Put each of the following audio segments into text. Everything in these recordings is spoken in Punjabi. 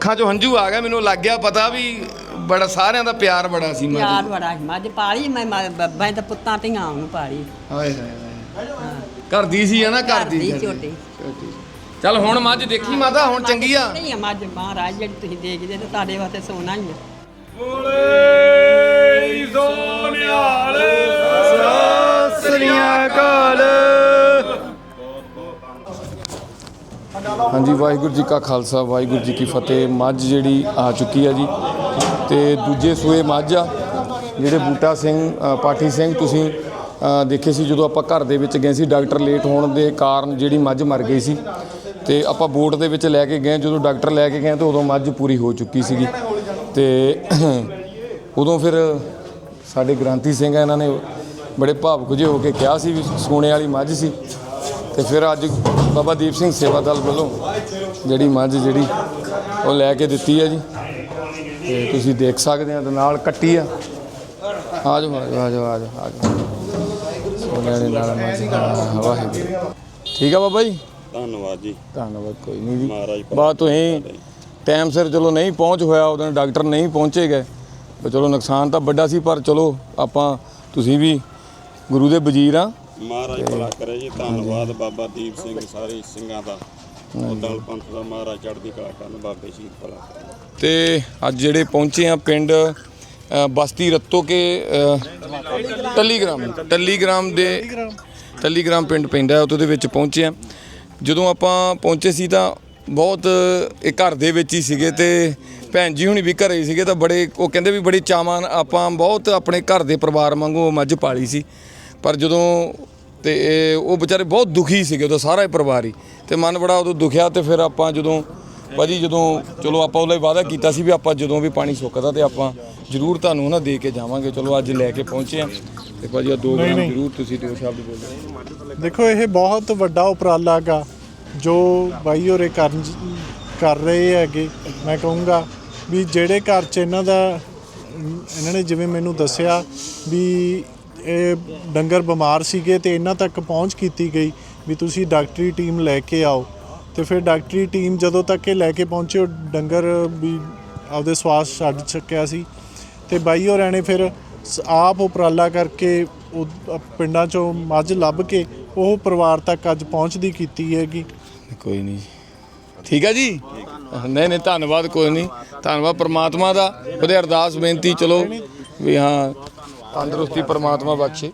ਅੱਖਾਂ 'ਚੋਂ ਹੰਝੂ ਆ ਗਿਆ ਮੈਨੂੰ ਲੱਗ ਗਿਆ ਪਤਾ ਵੀ ਬੜਾ ਸਾਰਿਆਂ ਦਾ ਪਿਆਰ ਬੜਾ ਸੀ ਮੱਝ ਪਿਆਰ ਬੜਾ ਸੀ। ਮੱਝ ਪਾਲੀ ਮੈਂ ਮੈਂ ਮੈਂ ਤਾਂ ਪੁੱਤਾਂ ਧੀਆਂ ਨੂੰ ਪਾਲੀ। ਹਾਏ ਹਾਏ ਹਾਏ। ਘਰ ਦੀ ਸੀ ਹੈ ਨਾ ਘਰ ਦੀ ਦੀ ਘਰ ਦੀ। ਝੋਟੀ ਝੋਟੀ। ਚੱਲ ਹੁਣ ਮੱਝ ਦੇਖੀ ਮਾਤਾ ਹੁਣ ਚੰਗੀ ਆ। ਨਹੀਂ ਆ ਮੱਝ ਮਹਾਰਾਜ ਜਿਹੜੀ ਤੁਸੀਂ ਦੇਖਦੇ ਤੇ ਤੁਹਾਡੇ ਵਾਸਤੇ ਸੋਨਾ ਹੀ ਆ। ਸ੍ਰੀਆਂ ਕਾਲ ਹਾਂਜੀ, ਵਾਹਿਗੁਰੂ ਜੀ ਕਾ ਖਾਲਸਾ, ਵਾਹਿਗੁਰੂ ਜੀ ਕੀ ਫਤਿਹ। ਮੱਝ ਜਿਹੜੀ ਆ ਚੁੱਕੀ ਆ ਜੀ। ਤੇ ਦੂਜੇ ਸੂਏ ਮੱਝ ਆ, ਜਿਹੜੇ ਬੂਟਾ ਸਿੰਘ ਪਾਠੀ ਸਿੰਘ ਤੁਸੀਂ ਦੇਖੇ ਸੀ ਜਦੋਂ ਆਪਾਂ ਘਰ ਦੇ ਵਿੱਚ ਗਏ ਸੀ, ਡਾਕਟਰ ਲੇਟ ਹੋਣ ਦੇ ਕਾਰਨ ਜਿਹੜੀ ਮੱਝ ਮਰ ਗਈ ਸੀ। ਤੇ ਆਪਾਂ ਬੋਟ ਦੇ ਵਿੱਚ ਲੈ ਕੇ ਗਏ, ਜਦੋਂ ਡਾਕਟਰ ਲੈ ਕੇ ਗਏ ਤਾਂ ਉਦੋਂ ਮੱਝ ਪੂਰੀ ਹੋ ਚੁੱਕੀ ਸੀਗੀ। ਤੇ ਉਦੋਂ ਫਿਰ ਸਾਡੇ ਗ੍ਰਾਂਤੀ ਸਿੰਘ ਆ, ਇਹਨਾਂ ਨੇ ਬੜੇ ਭਾਵੁਕ ਜਿਹੇ ਹੋ ਕੇ ਕਿਹਾ ਸੀ ਵੀ ਸੋਨੇ ਵਾਲੀ ਮੱਝ ਸੀ। ਤੇ ਫਿਰ ਅੱਜ ਬਾਬਾ ਦੀਪ ਸਿੰਘ ਸੇਵਾ ਦਲ ਵੱਲੋਂ ਜਿਹੜੀ ਮੱਝ ਜਿਹੜੀ ਉਹ ਲੈ ਕੇ ਦਿੱਤੀ ਹੈ ਜੀ। ਤੇ ਤੁਸੀਂ ਦੇਖ ਸਕਦੇ ਆ ਤੇ ਨਾਲ ਕੱਟੀ ਆ। ਆ ਜਾਓ ਆ ਜਾਓ ਆ ਜਾਓ ਆ ਜਾਓ ਸੋਨੇ ਵਾਲੀ ਨਾਲ ਮੱਝ ਵਾਹਿਗੁਰੂ। ਠੀਕ ਆ ਬਾਬਾ ਜੀ? ਧੰਨਵਾਦ ਜੀ। ਧੰਨਵਾਦ ਕੋਈ ਨਹੀਂ ਜੀ। ਮਹਾਰਾਜ ਬਾਤ ਤੁਸੀਂ ਟਾਈਮ ਸਿਰ ਚਲੋ ਨਹੀਂ ਪਹੁੰਚ ਹੋਇਆ ਉਦੋਂ ਡਾਕਟਰ ਨਹੀਂ ਪਹੁੰਚੇ ਗਏ। ਪਰ ਚਲੋ ਨੁਕਸਾਨ ਤਾਂ ਵੱਡਾ ਸੀ ਪਰ ਚਲੋ ਆਪਾਂ ਤੁਸੀਂ ਵੀ ਗੁਰੂ ਦੇ ਵਜ਼ੀਰ ਆ। ਮਹਾਰਾਜ ਭਲਾ ਕਰੇ ਜੀ ਧੰਨਵਾਦ ਬਾਬਾ ਦੀਪ ਸਿੰਘ ਸਾਰੇ ਸਿੰਘਾਂ ਦਾ ਉਦਲ ਪੰਥ ਦਾ ਮਹਾਰਾਜ ਚੜ੍ਹਦੀ ਕਲਾ ਕਰਨ ਬਾਬੇ ਸ਼ਹੀਦ ਭਲਾ ਕਰੇ ਤੇ ਅੱਜ ਜਿਹੜੇ ਪਹੁੰਚੇ ਆ ਪਿੰਡ ਅ, ਬਸਤੀ ਰੱਤੋ ਕੇ ਅ, ਟੱਲੀਗ੍ਰਾਮ ਟੱਲੀਗ੍ਰਾਮ ਦੇ ਟੱਲੀਗ੍ਰਾਮ ਪਿੰਡ ਪੈਂਦਾ ਉਹਦੇ ਵਿੱਚ ਪਹੁੰਚੇ ਆ। ਜਦੋਂ ਆਪਾਂ ਪਹੁੰਚੇ ਸੀ ਤਾਂ ਬਹੁਤ ਇਹ ਘਰ ਦੇ ਵਿੱਚ ਹੀ ਸੀਗੇ ਤੇ ਭੈਣ ਜੀ ਹੁਣੀ ਵੀ ਘਰੇ ਹੀ ਸੀਗੇ ਤਾਂ ਬੜੇ ਉਹ ਕਹਿੰਦੇ ਵੀ ਬੜੀ ਚਾਵਾਂ ਨਾਲ ਆਪਾਂ ਬਹੁਤ ਆਪਣੇ ਘਰ ਦੇ ਪਰਿਵਾਰ ਵਾਂਗੂ ਉਹ ਮੱਝ ਪਾਲੀ ਸੀ। ਪਰ ਜਦੋਂ ਤੇ ਇਹ ਉਹ ਵਿਚਾਰੇ ਬਹੁਤ ਦੁਖੀ ਸੀਗੇ ਉਹਦਾ ਸਾਰਾ ਹੀ ਪਰਿਵਾਰ ਹੀ। ਤੇ ਮਨ ਬੜਾ ਉਦੋਂ ਦੁਖਿਆ ਤੇ ਫਿਰ ਆਪਾਂ ਜਦੋਂ ਭਾਜੀ ਜਦੋਂ ਚਲੋ ਆਪਾਂ ਉਹਦਾ ਵਾਅਦਾ ਕੀਤਾ ਸੀ ਵੀ ਆਪਾਂ ਜਦੋਂ ਵੀ ਪਾਣੀ ਸੁੱਕਦਾ ਤੇ ਆਪਾਂ ਜ਼ਰੂਰ ਤੁਹਾਨੂੰ ਨਾ ਦੇ ਕੇ ਜਾਵਾਂਗੇ। ਚਲੋ ਅੱਜ ਲੈ ਕੇ ਪਹੁੰਚੇ ਆ ਤੇ ਭਾਜੀ ਆ ਦੋ ਗ੍ਰਾਮ ਜ਼ਰੂਰ ਤੁਸੀਂ ਦੋ ਸ਼ਬਦ ਬੋਲੋ। ਦੇਖੋ ਇਹ ਬਹੁਤ ਵੱਡਾ ਉਪਰਾਲਾ ਗਾ ਜੋ ਬਾਈ ਹੋਰੇ ਕਰਨ ਕਰ ਰਹੇ ਹੈਗੇ। ਮੈਂ ਕਹੂੰਗਾ ਵੀ ਜਿਹੜੇ ਘਰ 'ਚ ਇਹਨਾਂ ਦਾ ਇਹਨਾਂ ਨੇ ਜਿਵੇਂ ਮੈਨੂੰ ਦੱਸਿਆ ਵੀ ਇਹ ਡੰਗਰ ਬਿਮਾਰ ਸੀਗੇ ਤੇ ਇਹਨਾਂ ਤੱਕ ਪਹੁੰਚ ਕੀਤੀ ਗਈ ਵੀ ਤੁਸੀਂ ਡਾਕਟਰੀ ਟੀਮ ਲੈ ਕੇ ਆਓ। ਤੇ ਫਿਰ ਡਾਕਟਰੀ ਟੀਮ ਜਦੋਂ ਤੱਕ ਇਹ ਲੈ ਕੇ ਪਹੁੰਚੇ, ਉਹ ਡੰਗਰ ਵੀ ਆਪਦੇ ਸਵਾਸ ਛੱਡ ਚੁੱਕਿਆ ਸੀ। ਤੇ ਬਾਈ ਹੋਰਾਂ ਨੇ ਫਿਰ ਆਪ ਉਪਰਾਲਾ ਕਰਕੇ ਉਹ ਪਿੰਡਾਂ ਚੋਂ ਮੱਝ ਲੱਭ ਕੇ ਉਹ ਪਰਿਵਾਰ ਤੱਕ ਅੱਜ ਪਹੁੰਚਦੀ ਕੀਤੀ ਹੈਗੀ। ਕੋਈ ਨਹੀਂ ਠੀਕ ਹੈ ਜੀ? ਨਹੀਂ ਨਹੀਂ, ਧੰਨਵਾਦ, ਕੋਈ ਨਹੀਂ। ਧੰਨਵਾਦ ਪ੍ਰਮਾਤਮਾ ਦਾ। ਉਹਦੇ ਅਰਦਾਸ, ਬੇਨਤੀ, ਚਲੋ ਵੀ ਹਾਂ ਤੰਦਰੁਸਤੀ ਪ੍ਰਮਾਤਮਾ ਬਖਸ਼ੇ।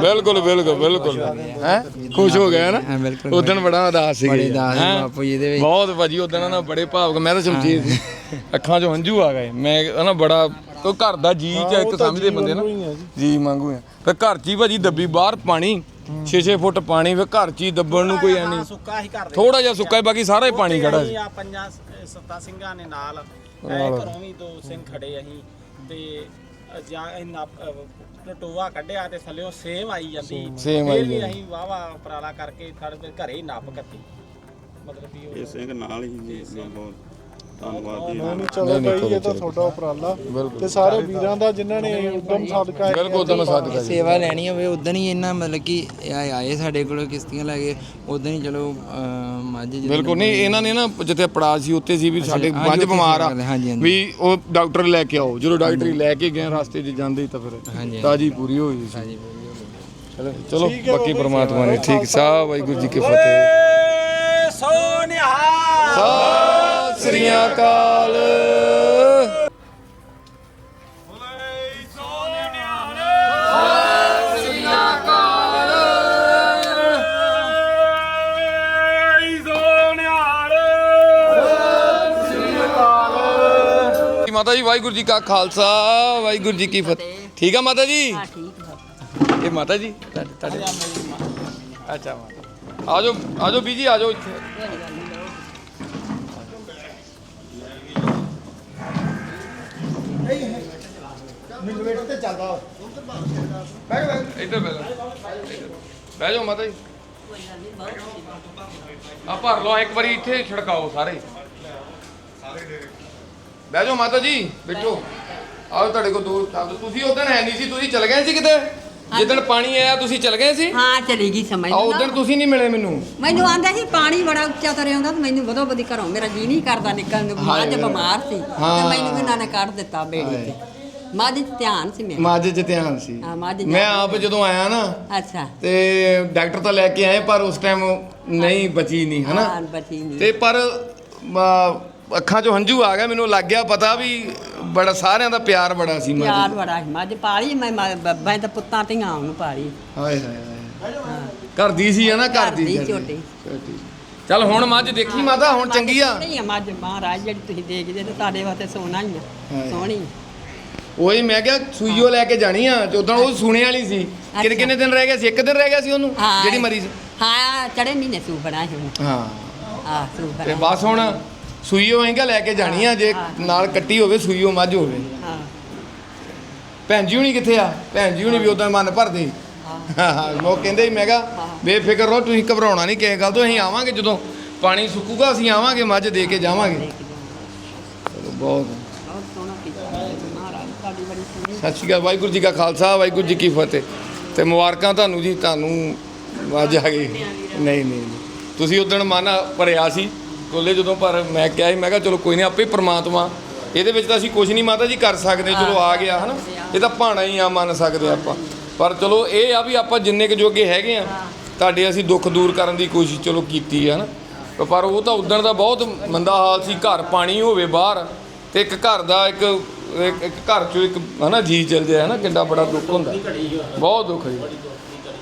ਬਿਲਕੁਲ ਬਿਲਕੁਲ ਬਿਲਕੁਲ ਹੈ? ਖੁਸ਼ ਹੋ ਗਿਆ ਨਾ ਬਿਲਕੁਲ ਉਦੋਂ ਬੜਾ ਉਦਾਸ ਸੀ ਬੜੇ ਉਦਾਸ ਸੀ ਬਾਪੂ ਜੀ ਦੇ ਵਿੱਚ। ਬਹੁਤ ਭਾਜੀ ਉਦੋਂ ਨਾ ਬੜੇ ਭਾਵਕ। ਮੈਂ ਤਾਂ ਸ਼ਮਸ਼ੀਰ ਸੀ। ਅੱਖਾਂ 'ਚੋਂ ਹੰਝੂ ਆ ਗਏ। ਮੈਂ ਨਾ ਬੜਾ ਉਹ ਘਰ ਦਾ ਜੀ ਚ ਇੱਕ ਸਮਝਦੇ ਬੰਦੇ ਨਾ। ਜੀ। ਮੰਗੂ ਆ। ਫਿਰ ਘਰ 'ਚ ਹੀ ਭਾਜੀ ਦੱਬੀ ਬਾਹਰ ਪਾਣੀ। 6-6 ਫੁੱਟ ਪਾਣੀ ਫਿਰ ਘਰ 'ਚ ਹੀ ਦੱਬਣ ਨੂੰ ਕੋਈ ਨਹੀਂ। ਸੁੱਕਾ ਹੀ ਥੋੜਾ ਜਿਹਾ ਸੁੱਕਾ ਹੀ ਬਾਕੀ ਸਾਰਾ ਹੀ ਪਾਣੀ ਖੜਾ ਸੀ। ਆ ਪੰਜਾਂ ਸੱਤਾਂ ਸਿੰਘਾਂ ਨੇ ਨਾਲ। ਐ ਘਰੋਂ ਵੀ ਦੋ ਸਿੰਘ ਖੜੇ ਅਸੀਂ ਤੇ ਜਾਂ ਇਹ ਨੱਪ- ਅ, ਟੋਆ ਕੱਢਿਆ ਤੇ ਥੱਲੇੋਂ ਸੇਮ ਆਈ ਜਾਂਦੀ ਸੇਮ ਆਈ ਫਿਰ ਵੀ ਜਾਂਦੀ। ਅਸੀਂ ਵਾਵਾ ਉਪਰਾਲਾ ਕਰਕੇ ਸਾਡੇ ਫਿਰ ਘਰੇ ਹੀ ਨੱਪ ਕੱਤੀ ਮਤਲਬ ਵੀ ਉਹ ਇਹ ਸਿੰਘ ਨਾਲ ਹੀ ਜੀ ਬਹੁਤ ਧੰਨਵਾਦ ਜੀ। ਨਹੀਂ ਚਲੋ ਬਾਈ ਇਹ ਤਾਂ ਤੁਹਾਡਾ ਉਪਰਾਲਾ। ਤੇ ਸਾਰੇ ਵੀਰਾਂ ਦਾ ਜਿਨ੍ਹਾਂ ਨੇ ਉਦਮ ਸਦਕਾ ਬਿਲਕੁਲ ਉਦੋਂ ਸਾਦਕਾ ਜੀ। ਸੇਵਾ ਲੈਣੀ ਹੋਵੇ ਉਦੋਂ ਹੀ ਇਹਨਾਂ ਮਤਲਬ ਕਿ ਇਹ ਆਏ ਸਾਡੇ ਕੋਲ ਕਿਸ਼ਤੀਆਂ ਲੈ ਕੇ ਉਦੋਂ ਹੀ ਚਲੋ ਅਹ, ਮੱਝ ਜਦੋਂ ਬਿਲਕੁਲ ਨਹੀਂ ਇਹਨਾਂ ਨੇ ਨਾ ਜਿੱਥੇ ਪੜਾ ਸੀ ਉੱਤੇ ਸੀ ਵੀ ਸਾਡੇ ਹਾਂਜੀ, ਮੱਝ ਉੱਥੇ ਬਿਮਾਰ ਆ ਸੀ, ਹਾਂਜੀ, ਹਾਂਜੀ। ਵੀ ਉਹ ਡਾਕਟਰ ਲੈ ਕੇ ਆਓ। ਜਦੋਂ ਡਾਕਟਰ ਲੈ ਕੇ ਗਏ ਰਸਤੇ 'ਚ ਜਾਂਦੇ ਹੀ ਤਾਂ ਫਿਰ। ਤਾਜੀ ਪੂਰੀ ਹੋਈ ਸੀ। ਹਾਂਜੀ, ਚਲੋ ਚਲੋ ਬਾਕੀ ਪ੍ਰਮਾਤਮਾ ਨੇ ਠੀਕ ਸਾ ਵਾਹਿਗੁਰੂ ਜੀ ਕੀ ਫਤਿਹ। ਸੋਨਿਹਾ ਸਤਿ ਸ੍ਰੀ ਅਕਾਲ। ਮਾਤਾ ਜੀ ਵਾਹਿਗੁਰੂ ਜੀ ਕਾ ਖਾਲਸਾ ਵਾਹਿਗੁਰੂ ਜੀ ਕੀ ਫਤਿਹ। ਠੀਕ ਆ ਮਾਤਾ ਜੀ? ਹਾਂ ਠੀਕ ਆ। ਇਹ ਮਾਤਾ ਜੀ ਤੁਹਾਡੇ ਤੁਹਾਡੇ ਅੱਛਾ ਮਾਤਾ। ਆਜੋ ਆਜੋ ਬੀਜੀ ਆਜੋ ਇੱਥੇ। ਇੱਧਰ ਬਹਿ ਬਹਿ ਜਾਓ ਮਾਤਾ ਜੀ। ਆ ਭਰ ਲਓ, ਇੱਕ ਵਾਰੀ ਇੱਥੇ ਛਿੜਕਾਓ ਸਾਰੇ। ਬਹਿ ਜਾਓ ਮਾਤਾ ਜੀ, ਬੈਠੋ। ਆਓ ਤੁਹਾਡੇ ਕੋਲ ਦੋ ਤੁਸੀਂ ਉਦੋਂ ਹੈ ਨਹੀਂ ਸੀ, ਤੁਸੀਂ ਚਲੇ ਗਏ ਸੀ ਕਿਤੇ? ਜਿੱਦਣ ਪਾਣੀ ਆਇਆ ਤੁਸੀਂ ਚਲ ਗਏ ਸੀ? ਹਾਂ ਚਲੀ ਗਈ ਸਮਝ ਆ ਉਦੋਂ ਤੁਸੀਂ ਨਹੀਂ ਮਿਲੇ ਮੈਨੂੰ। ਮੈਨੂੰ ਆਂਦਾ ਸੀ ਪਾਣੀ ਬੜਾ ਉੱਚਾ ਤਰੇ ਆਉਂਦਾ ਤੇ ਮੈਨੂੰ ਵਧੋ ਵਧੀ ਘਰੋਂ ਮੇਰਾ ਜੀ ਨਹੀਂ ਕਰਦਾ ਨਿਕਲਣ ਨੂੰ ਮੱਝ। ਬਿਮਾਰ ਸੀ। ਤੇ ਮੈਨੂੰ ਇਹਨਾਂ ਨੇ ਕੱਢ ਦਿੱਤਾ ਬੇੜੀ ਤੇ। ਮੱਝ 'ਚ ਧਿਆਨ ਸੀ ਮੇਰਾ। ਮੱਝ 'ਚ ਧਿਆਨ ਸੀ। ਹਾਂ, ਮੱਝ ਮੈਂ ਆਪ ਜਦੋਂ ਆਇਆ ਨਾ ਅੱਛਾ। ਤੇ ਡਾਕਟਰ ਤਾਂ ਲੈ ਕੇ ਆਏ ਪਰ ਉਸ ਟਾਈਮ ਨਹੀਂ ਬਚੀ ਨਹੀਂ ਹਨਾ? ਹਾਂ ਬਚੀ ਨਹੀਂ ਤੇ ਪਰ ਅੱਖਾਂ 'ਚੋਂ ਹੰਝੂ ਆ ਗਿਆ ਮੈਨੂੰ ਲੱਗ ਗਿਆ ਪਤਾ ਵੀ ਬੜਾ ਸਾਰਿਆਂ ਦਾ ਪਿਆਰ ਬੜਾ ਸੀ ਮੱਝ ਪਿਆਰ ਨੂੰ। ਬੜਾ ਸੀ ਮੱਝ ਪਾਲੀ ਮੈਂ ਮੈਂ ਮੈਂ ਤਾਂ ਪੁੱਤਾਂ ਧੀਆਂ ਉਹਨੂੰ ਪਾਲੀ। ਹਾਏ ਹਾਏ ਹਾਏ। ਘਰ ਦੀ ਸੀ ਹਨਾ ਘਰ ਘਰ ਦੀ। ਝੋਟੀ। ਚੱਲ ਹੁਣ ਮੱਝ ਦੇਖੀ ਮਾਤਾ ਹੁਣ ਚੰਗੀ ਆ? ਨਹੀਂ ਮੱਝ ਮਹਾਰਾਜ ਜਿਹੜੀ ਤੁਸੀਂ ਦੇਖਦੇ ਤੇ ਤੁਹਾਡੇ ਵਾਸਤੇ ਸੋਨਾ ਹੀ ਹਾਂ। ਆ ਸੋਹਣੀ। ਉਹੀ ਮੈਂ ਕਿਹਾ ਸੂਈਓ ਲੈ ਕੇ ਜਾਣੀ ਆ ਤੇ ਉਦੋਂ ਉਹ ਸੁਣੇ ਵਾਲੀ ਸੀ। ਕਿੰਨੇ ਕਿੰਨੇ ਦਿਨ ਰਹਿ ਗਿਆ ਸੀ? ਇੱਕ ਦਿਨ ਰਹਿ ਗਿਆ ਸੀ ਉਹਨੂੰ ਹਾਂ। ਜਿਹੜੀ ਮਰੀ ਸੀ? ਹਾਂ ਚੜੇ ਮਹੀਨੇ ਸੂ ਬਣਾ ਹਾਂ। ਆ ਸੂ ਤੇ ਬਣਾ। ਬਸ ਹੁਣ ਸੂਈਓ ਆਏਗਾ ਲੈ ਕੇ ਜਾਣੀ ਆ ਜੇ ਨਾਲ ਕੱਟੀ ਹੋਵੇ ਸੂਈਓ ਮੱਝ ਹੋਵੇ। ਹਾਂ। ਭੈਣ ਜੀ ਹੁਣੀ ਕਿੱਥੇ ਆ? ਭੈਣ ਜੀ ਹੁਣੀ ਵੀ ਉਦੋਂ ਮਨ ਭਰਦੇ। ਹਾਂ। ਹਾਂ ਉਹ ਕਹਿੰਦੇ ਮੈਂ ਕਿਹਾ ਬੇਫਿਕਰ ਰਹੋ ਤੁਸੀਂ ਘਬਰਾਉਣਾ ਨਹੀਂ ਕਿਸੇ ਗੱਲ ਤੋਂ ਅਸੀਂ ਆਵਾਂਗੇ ਜਦੋਂ ਪਾਣੀ ਸੁੱਕੂਗਾ ਅਸੀਂ ਆਵਾਂਗੇ ਮੱਝ ਦੇ ਕੇ ਜਾਵਾਂਗੇ। ਚਲੋ ਬਹੁਤ। ਸਤਿ ਸ਼੍ਰੀ ਅਕਾਲ ਵਾਹਿਗੁਰੂ ਜੀ ਕਾ ਖਾਲਸਾ ਵਾਹਿਗੁਰੂ ਜੀ ਕੀ ਫਤਿਹ। ਤੇ ਮੁਬਾਰਕਾਂ ਤੁਹਾਨੂੰ ਜੀ ਤੁਹਾਨੂੰ ਅੱਜ ਆ ਗਈ। ਨਹੀਂ ਨਹੀਂ ਨਹੀਂ। ਤੁਸੀਂ ਉਦੋਂ ਮਨ ਭਰਿਆ ਸੀ ਕੋਲੇ ਜਦੋਂ ਪਰ ਮੈਂ ਕਿਹਾ ਸੀ ਮੈਂ ਕਿਹਾ ਚਲੋ ਕੋਈ ਨਹੀਂ ਆਪੇ ਪ੍ਰਮਾਤਮਾ ਇਹਦੇ ਵਿੱਚ ਤਾਂ ਅਸੀਂ ਕੁਝ ਨਹੀਂ ਮਾਤਾ ਜੀ ਕਰ ਸਕਦੇ ਚਲੋ ਆ ਗਿਆ ਹਨਾ? ਇਹ ਤਾਂ ਭਾਣਾ ਹੀ ਆ ਮੰਨ ਸਕਦੇ ਆਪਾਂ। ਪਰ ਚਲੋ ਇਹ ਆ ਵੀ ਆਪਾਂ ਜਿੰਨੇ ਕੁ ਜੋਗੇ ਹੈਗੇ ਆ ਤੁਹਾਡੇ ਅਸੀਂ ਦੁੱਖ ਦੂਰ ਕਰਨ ਦੀ ਕੋਸ਼ਿਸ਼ ਚਲੋ ਕੀਤੀ ਆ ਹਨਾ? ਪਰ ਉਹ ਤਾਂ ਉਦੋਂ ਦਾ ਬਹੁਤ ਮੰਦਾ ਹਾਲ ਸੀ ਘਰ ਪਾਣੀ ਹੋਵੇ ਬਾਹਰ ਤੇ ਇੱਕ ਘਰ ਦਾ ਇੱਕ ਇੱਕ ਘਰ ਚੋਂ ਇੱਕ ਹਨਾ ਜੀ ਚਲ ਜਾਏ ਹਨਾ? ਕਿੰਨਾ ਬੜਾ ਦੁੱਖ ਹੁੰਦਾ। ਬਹੁਤ ਦੁੱਖ ਹੈ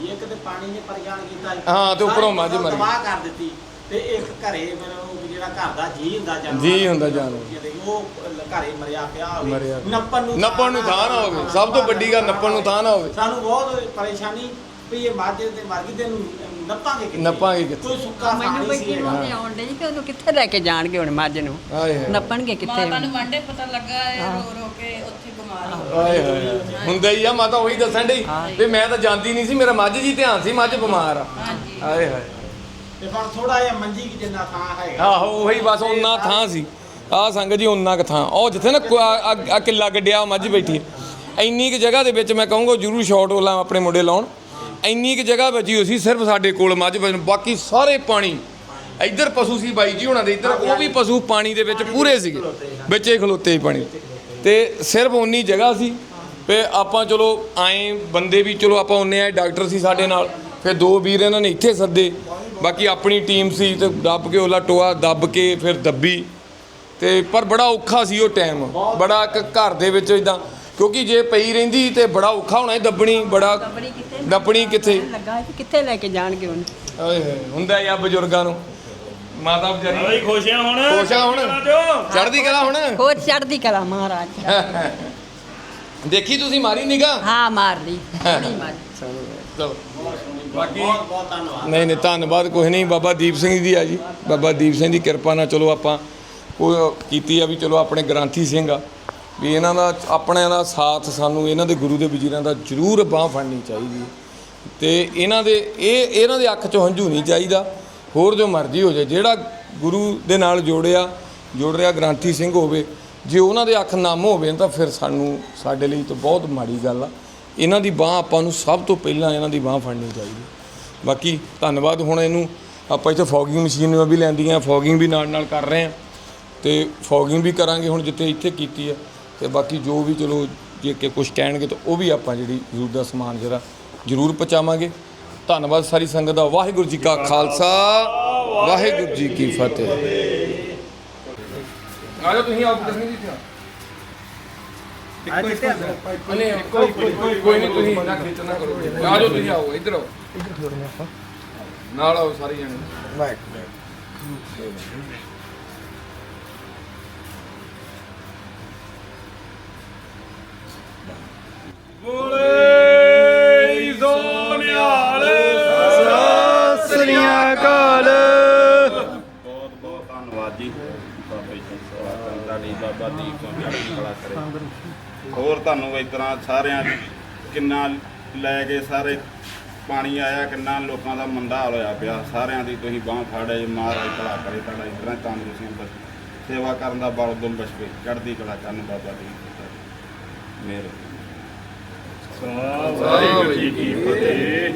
ਇੱਕ ਤੇ ਪਾਣੀ ਨੇ ਪਰੇਸ਼ਾਨ ਕੀਤਾ ਸੀ। ਹਾਂ, ਤੇ ਉੱਪਰੋਂ ਮੱਝ ਮਰ ਗਈ। ਤੇ ਇੱਕ ਘਰੇ ਮਤਲਬ ਜਿਹੜਾ ਘਰ ਦਾ ਜੀ ਹੁੰਦਾ ਜਾਨਵਰ ਜੀ ਹੁੰਦਾ ਜਾਨਵਰ। ਉਹ ਘਰੇ ਮਰਿਆ ਪਿਆ ਹੋਵੇ ਮਰਿਆ। ਨੱਪਣ ਨੂੰ ਨੱਪਣ ਨੂੰ ਥਾਂ ਨਾ ਹੋਵੇ। ਸਭ ਤੋਂ ਵੱਡੀ ਗੱਲ ਨੱਪਣ ਨੂੰ ਥਾਂ ਨਾ ਹੋਵੇ। ਸਾਨੂੰ ਬਹੁਤ ਪਰੇਸ਼ਾਨੀ ਵੀ ਇਹ ਮੱਝ ਤੇ ਮਰ ਗਈ ਤੇ ਇਹਨੂੰ ਨੱਪਾਂਗੇ ਕਿੱਥੇ? ਨੱਪਾਂਗੇ ਕਿੱਥੇ? ਕੋਈ ਸੁੱਕਾ ਮੈਨੂੰ ਨਹੀਂ ਕੋਈ ਸੀ। ਕਿਉਂ। ਨਹੀਂ ਆਉਣ ਡਈ ਤੇ ਉਹਨੂੰ ਕਿੱਥੇ ਲੈ ਕੇ ਜਾਣਗੇ ਹੁਣ ਮੱਝ ਨੂੰ? ਆਏ ਹਾਏ। ਨੱਪਣਗੇ ਕਿੱਥੇ ਮਾਤਾ ਨੂੰ ਵਾਂਡੇ ਪਤਾ ਲੱਗਾ ਇਹ ਰੋ ਰੋ ਕੇ ਉੱਥੇ ਬਿਮਾਰ ਹੋ ਆਏ ਹਾਏ ਹੁੰਦਾ ਹੀ ਆ ਮਾਤਾ ਉਹੀ ਦੱਸਣ ਡਈ ਵੀ ਮੈਂ ਤਾਂ ਜਾਂਦੀ ਨਹੀਂ ਸੀ ਮੇਰਾ ਮੱਝ ਜੀ ਧਿਆਨ ਸੀ ਮੱਝ ਬਿਮਾਰ ਆ। ਹਾਂਜੀ। ਆਏ ਹਾਏ। ਤੇ ਹੁਣ ਥੋੜਾ ਜਿਹਾ ਮੰਜੀ ਕਿ ਜਿੰਨਾ ਥਾਂ ਹੈਗਾ। ਆਹੋ, ਉਹੀ ਬਸ ਉਹਨਾਂ ਥਾਂ ਸੀ। ਆਹ ਸੰਗਤ ਜੀ ਉਹਨਾਂ ਕੁ ਥਾਂ। ਉਹ ਜਿੱਥੇ ਨਾ ਕੁ- ਆ- ਆ ਆ ਕਿੱਲਾ ਗੱਡਿਆ ਮੱਝ ਬੈਠੀ ਹੈ। ਇੰਨੀ ਕੁ ਜਗ੍ਹਾ ਦੇ ਵਿੱਚ ਮੈਂ ਕਹੂੰਗਾ, ਜਰੂਰ ਸ਼ਾਟ ਵਾਲਾ ਆਪਣੇ ਮੁੰਡੇ ਲਾਉਣ। ਇੰਨੀ ਕੁ ਜਗ੍ਹਾ ਬਚੀ ਹੋਈ ਸੀ ਸਿਰਫ ਸਾਡੇ ਕੋਲ ਮੱਝ ਬਚਣ, ਬਾਕੀ ਸਾਰੇ ਪਾਣੀ। ਇੱਧਰ ਪਸ਼ੂ ਸੀ ਬਾਈ ਜੀ ਉਹਨਾਂ ਦੇ, ਇੱਧਰ ਉਹ ਵੀ ਪਸ਼ੂ ਪਾਣੀ ਦੇ ਵਿੱਚ ਪੂਰੇ ਸੀਗੇ। ਵਿੱਚੇ ਖਲੋਤੇ ਸੀ ਪਾਣੀ। ਤੇ ਸਿਰਫ ਉਨੀ ਜਗ੍ਹਾ ਸੀ। ਤੇ ਆਪਾਂ ਚਲੋ ਆਏ ਬੰਦੇ ਵੀ ਚਲੋ ਆਪਾਂ ਉਨੇ ਆਏ ਡਾਕਟਰ ਸੀ ਸਾਡੇ ਨਾਲ। ਫਿਰ ਦੋ ਵੀਰ ਇਹਨਾਂ ਨੇ ਇੱਥੇ ਸੱਦੇ। ਬਾਕੀ ਆਪਣੀ ਟੀਮ ਸੀ ਤੇ ਦੱਬ ਕੇ ਉਹਲਾ ਟੋਆ ਦੱਬ ਕੇ ਫਿਰ ਦੱਬੀ। ਤੇ ਪਰ ਬੜਾ ਔਖਾ ਸੀ ਉਹ ਟਾਈਮ ਬੜਾ ਇੱਕ ਘਰ ਦੇ ਵਿੱਚ ਇਦਾਂ ਕਿਉਂਕਿ ਜੇ ਪਈ ਰਹਿੰਦੀ ਤੇ ਬੜਾ ਔਖਾ ਹੋਣਾ ਸੀ ਦੱਬਣੀ ਬੜਾ ਦੱਬਣੀ ਕਿੱਥੇ? ਦੱਬਣੀ ਕਿੱਥੇ? ਲੱਗਾ ਸੀ ਕਿੱਥੇ ਲੈ ਕੇ ਜਾਣਗੇ ਹੁਣ। ਓਏ ਹੋਏ ਹੁੰਦਾ ਯਾ ਬਜ਼ੁਰਗਾਂ ਨੂੰ। ਮਾਤਾ ਵਿਚਾਰੀ। ਬਈ ਖੁਸ਼ ਆ ਹੁਣ। ਖੁਸ਼ ਆ ਹੁਣ। ਚੜ੍ਹਦੀ ਕਲਾ ਹੁਣ। ਖੋਜ ਚੜਦੀ ਕਲਾ ਮਹਾਰਾਜ। ਦੇਖੀ ਤੁਸੀਂ ਮਾਰੀ ਨਿਗਾ ਹਾਂ ਮਾਰ ਲਈ। ਨਹੀਂ ਮਾਰ। ਚਲੋ। ਬਾਕੀ ਬਹੁਤ ਬਹੁਤ ਧੰਨਵਾਦ। ਨਹੀਂ ਨਹੀਂ ਧੰਨਵਾਦ ਕੁਛ ਨਹੀਂ। ਬਾਬਾ ਦੀਪ ਸਿੰਘ ਦੀ ਆ ਜੀ। ਬਾਬਾ ਦੀਪ ਸਿੰਘ ਦੀ ਕਿਰਪਾ ਨਾਲ ਚਲੋ ਆਪਾਂ ਉਹ ਕੀਤੀ ਆ ਵੀ ਚਲੋ ਆਪਣੇ ਗ੍ਰੰਥੀ ਸਿੰਘ ਆ। ਵੀ ਇਹਨਾਂ ਦਾ ਆਪਣਿਆਂ ਦਾ ਸਾਥ ਸਾਨੂੰ ਇਹਨਾਂ ਦੇ ਗੁਰੂ ਦੇ ਵਜ਼ੀਰਾਂ ਦਾ ਜ਼ਰੂਰ ਬਾਹ ਫੜਨੀ ਚਾਹੀਦੀ ਹੈ। ਤੇ ਇਹਨਾਂ ਦੇ ਇਹ ਇਹਨਾਂ ਦੇ ਅੱਖ 'ਚੋਂ ਹੰਝੂ ਨਹੀਂ ਚਾਹੀਦਾ। ਹੋਰ ਜੋ ਮਰਜ਼ੀ ਹੋ ਜਾਏ ਜਿਹੜਾ ਗੁਰੂ ਦੇ ਨਾਲ ਜੋੜਿਆ ਜੋੜ ਰਿਹਾ ਗ੍ਰੰਥੀ ਸਿੰਘ ਹੋਵੇ ਜੇ ਉਹਨਾਂ ਦੇ ਅੱਖ ਨਮ ਹੋਵੇ ਤਾਂ ਫਿਰ ਸਾਨੂੰ ਸਾਡੇ ਲਈ ਤਾਂ ਬਹੁਤ ਮਾੜੀ ਗੱਲ ਆ। ਇਹਨਾਂ ਦੀ ਬਾਹ ਆਪਾਂ ਨੂੰ ਸਭ ਤੋਂ ਪਹਿਲਾਂ ਇਹਨਾਂ ਦੀ ਬਾਹ ਫੜਨੀ ਚਾਹੀਦੀ। ਬਾਕੀ ਧੰਨਵਾਦ, ਹੁਣ ਇਹਨੂੰ ਆਪਾਂ ਇੱਥੇ ਫੋਗਿੰਗ ਮਸ਼ੀਨ ਵੀ ਲੈਂਦੀਆਂ ਫੋਗਿੰਗ ਵੀ ਨਾਲ ਨਾਲ ਕਰ ਰਹੇ ਆ ਤੇ ਫੋਗਿੰਗ ਵੀ ਕਰਾਂਗੇ ਹੁਣ ਜਿੱਥੇ ਇੱਥੇ ਕੀਤੀ ਆ ਤੇ ਬਾਕੀ ਜੋ ਵੀ ਚਲੋ ਜੇ ਕਿ ਕੁਝ ਕਹਿਣਗੇ ਤਾਂ ਉਹ ਵੀ ਆਪਾਂ ਜਿਹੜੀ ਜ਼ਰੂਰ ਦਾ ਸਮਾਨ ਜਿਹੜਾ ਜ਼ਰੂਰ ਪਹੁੰਚਾਵਾਂਗੇ। ਧੰਨਵਾਦ ਸਾਰੀ ਸੰਗਤ ਦਾ। ਵਾਹਿਗੁਰੂ ਜੀ ਕਾ ਖਾਲਸਾ, ਵਾਹਿਗੁਰੂ ਜੀ ਕੀ ਫਤਿਹ। ਆ ਤੁਸੀਂ ਆਪ ਕਿਸਨੇ ਜੀ ਅੱਜ ਤੇ ਨਹੀਂ ਕੋਈ ਕੋਈ ਕੋਈ ਨਹੀਂ ਤੁਸੀਂ ਨਾ ਖੇਚਣਾ ਕਰੋ ਆ ਜਾਓ ਤੁਸੀਂ ਆਓ ਇੱਧਰ ਆਓ। ਨਾਲ ਆਓ ਸਾਰੇ ਜਣੇ। ਬੋਲੇ ਸੋਨਿਆਲ ਸ੍ਰੀ ਅਕਾਲ। ਬਹੁਤ ਬਹੁਤ ਧੰਨਵਾਦ ਜੀ। ਬਾਬੇ ਜੀ ਤੁਹਾਡੀ ਬਾਬਾ ਦੀਪ ਸਿੰਘ ਚੜ੍ਹਦੀ ਕਲਾ ਕਰੇ। ਹੋਰ ਤੁਹਾਨੂੰ ਇਸ ਤਰ੍ਹਾਂ ਸਾਰਿਆਂ ਕਿੰਨਾ ਲੈ ਕੇ ਸਾਰੇ ਪਾਣੀ ਆਇਆ, ਕਿੰਨਾ ਲੋਕਾਂ ਦਾ ਮੰਦਾ ਹਾਲ ਹੋਇਆ ਪਿਆ। ਸਾਰਿਆਂ ਦੀ ਤੁਸੀਂ ਬਾਹ ਫਾੜੇ, ਮਹਾਰਾਜ ਭਲਾ ਕਰੇ ਤੁਹਾਡਾ, ਇਸ ਤਰ੍ਹਾਂ ਤੰਦਰੁਸਤੀ ਬਸ। ਸੇਵਾ ਕਰਨ ਦਾ ਬਲ ਦੁਲ ਬਸਵੇ ਚੜ੍ਹਦੀ ਕਲਾ ਕਰਨ ਬਾਬਾ ਦੀਪ ਮੇਰੇ ਖਾਲਸਾ ਜੀ ਕੀ ਫਤਿਹ।